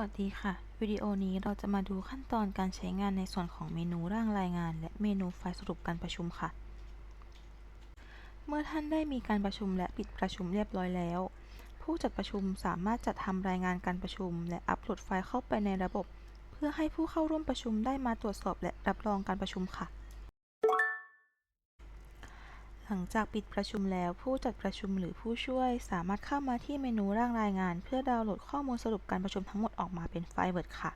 วัสดีค่ะ วิดีโอนี้เราจะมาดูขั้นตอนการใช้งานในส่วนของเมนูร่างรายงาน และเมนูไฟล์สรุปการประชุมค่ะ เมื่อท่านได้มีการประชุมและปิดประชุมเรียบร้อยแล้ว ผู้จัดประชุมสามารถจัดทำรายงานการประชุม และอัปโหลดไฟล์เข้าไปในระบบ เพื่อให้ผู้เข้าร่วมประชุมได้มาตรวจสอบและรับรองการประชุมค่ะ ลังจากปิดประชุมแล้ว ผู้จัดประชุมหรือผู้ช่วย สามารถเข้ามาที่เมนูร่างรายงาน เพื่อดาวน์โหลดข้อมูลสรุปการประชุมทั้งหมดออกมาเป็นไฟล์ Word ค่ะ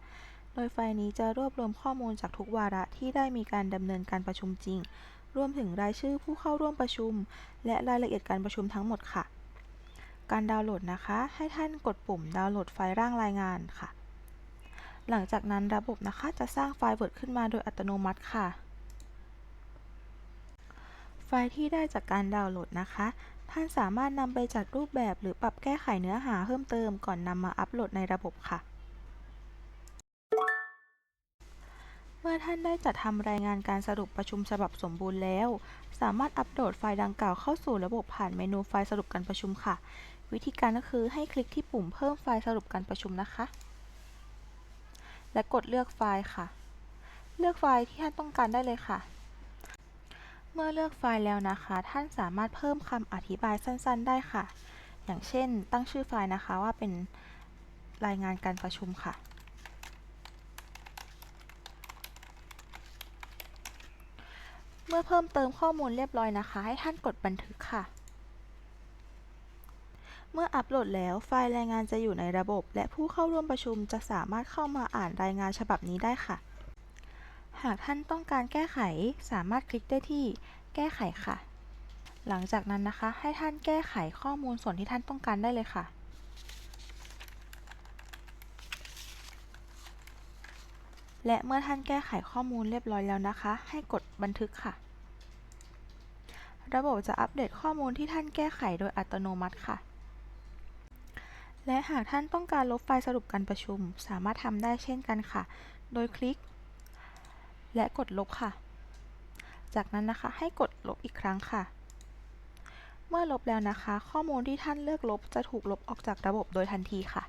โดยไฟล์นี้จะรวบรวมข้อมูลจากทุกวาระที่ได้มีการดำเนินการประชุมจริง รวมถึงรายชื่อผู้เข้าร่วมประชุม และรายละเอียดการประชุมทั้งหมดค่ะ การดาวน์โหลดนะคะ ให้ท่านกดปุ่มดาวน์โหลดไฟล์ร่างรายงานค่ะ หลังจากนั้นระบบนะคะจะสร้างไฟล์ Word ขึ้นมาโดยอัตโนมัติค่ะ ไฟล์ที่ได้จากการดาวน์โหลดนะคะ ท่านสามารถนำไปจัดรูปแบบหรือปรับแก้ไขเนื้อหาเพิ่มเติมก่อนนำมาอัปโหลดในระบบค่ะ เมื่อท่านได้จัดทำรายงานการสรุปประชุมฉบับสมบูรณ์แล้ว สามารถอัปโหลดไฟล์ดังกล่าวเข้าสู่ระบบผ่านเมนูไฟล์สรุปการประชุมค่ะ วิธีการก็คือให้คลิกที่ปุ่มเพิ่มไฟล์สรุปการประชุมนะคะ และกดเลือกไฟล์ค่ะ เลือกไฟล์ที่ท่านต้องการได้เลยค่ะ เมื่อเลือกไฟล์แล้วนะคะ ท่านสามารถเพิ่มคำอธิบายสั้นๆ ได้ค่ะ อย่างเช่น ตั้งชื่อไฟล์นะคะว่าเป็นรายงานการประชุมค่ะ เมื่อเพิ่มเติมข้อมูลเรียบร้อยนะคะ ให้ท่านกดบันทึกค่ะ เมื่ออัปโหลดแล้วไฟล์รายงานจะอยู่ในระบบ และผู้เข้าร่วมประชุมจะสามารถเข้ามาอ่านรายงานฉบับนี้ได้ค่ะากท่านต้องการแก้ไขสามารถคลิกได้ที่แก้ไขค่ะ หลังจากนั้นนะคะ ให้ท่านแก้ไขข้อมูลส่วนที่ท่านต้องการได้เลยค่ะ และเมื่อท่านแก้ไขข้อมูลเรียบร้อยแล้วนะคะ ให้กดบันทึกค่ะ ระบบจะอัปเดตข้อมูลที่ท่านแก้ไขโดยอัตโนมัติค่ะ และหากท่านต้องการลบไฟล์สรุปการประชุม สามารถทำได้เช่นกันค่ะ โดยคลิก และกดลบค่ะ จากนั้นนะคะให้กดลบอีกครั้งค่ะ เมื่อลบแล้วนะคะ ข้อมูลที่ท่านเลือกลบจะถูกลบออกจากระบบโดยทันทีค่ะ